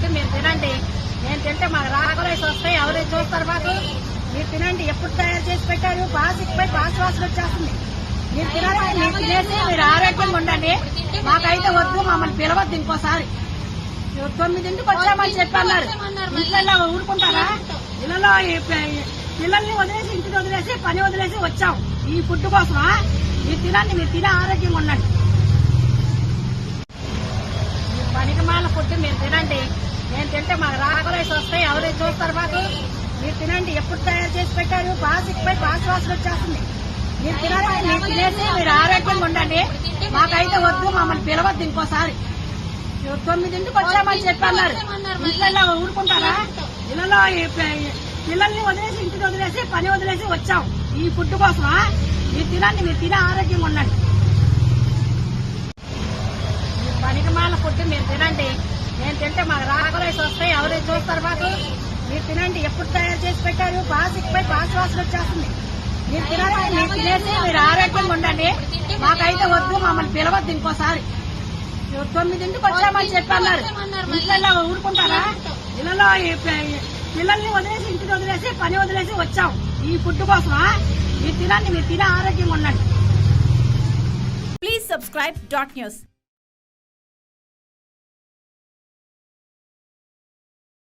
వచ్చి మీరు తినండి. నేను తింటే మాకు రాగలేసి వస్తాయి. ఎవరైతే చూస్తారు మాకు. మీరు తినండి. ఎప్పుడు తయారు చేసి పెట్టారు? బాసిక్పై బాస్ వాసన వచ్చేస్తుంది. మీరు తినాలి మీరు తినేసి మీరు ఆరోగ్యంగా ఉండండి. మాకైతే వద్దు మమ్మల్ని పిలవద్దు ఇంకోసారి. తొమ్మిదింటికి వచ్చామని చెప్పి అన్నారు. ఊరుకుంటారా? ఇళ్ళలో పిల్లల్ని వదిలేసి ఇంటికి వదిలేసి పని వదిలేసి వచ్చాం. ఈ ఫుడ్ కోసమా? మీరు తినండి మీరు తినే ఆరోగ్యంగా ఉండండి ఈ పనికి మీరు తినండి. నేను తింటే మాకు రాగలేసి వస్తాయి. ఎవరైతే చూస్తారు మాకు. మీరు తినండి. ఎప్పుడు తయారు చేసి పెట్టారు? బాసిక్పై బాస్ వాసన వచ్చేస్తుంది. మీరు తినాలి మీరు తినేసి మీరు ఆరోగ్యంగా ఉండండి. మాకైతే వద్దు మమ్మల్ని పిలవద్దు ఇంకోసారి. తొమ్మిదింటికి వచ్చామని చెప్పి అన్నారు ఇళ్ళలో ఊరుకుంటారా ఇళ్ళలో పిల్లల్ని వదిలేసి ఇంటికి వదిలేసి పని వదిలేసి వచ్చాం. ఈ ఫుడ్ కోసమా? మీరు తినండి మీరు తినే ఆరోగ్యంగా ఉండండి. పనికి మాల ఫుడ్ మీరు తినండి. నేను తింటే మాకు రాకలేసి వస్తాయి ఎవరైతే చూస్తారు మాకు? మీరు తినండి ఎప్పుడు తయారు చేసి పెట్టారు? పాస్ ఇకపై పాస్ వాసన వచ్చేస్తుంది. మీరు తినాలి మీరు తినేసి మీరు ఆరోగ్యంగా ఉండండి. మాకైతే వద్దు మమ్మల్ని పిలవద్దు ఇంకోసారి. తొమ్మిదింటికి వచ్చామని చెప్పి అన్నారు. ఇంట్లో ఊరుకుంటారా? ఇళ్ళలో పిల్లల్ని వదిలేసి ఇంటికి వదిలేసి పని వదిలేసి వచ్చాం. ఈ ఫుడ్ కోసమా? మీరు తినండి మీరు తినే ఆరోగ్యంగా ఉండండి. Please subscribe dot news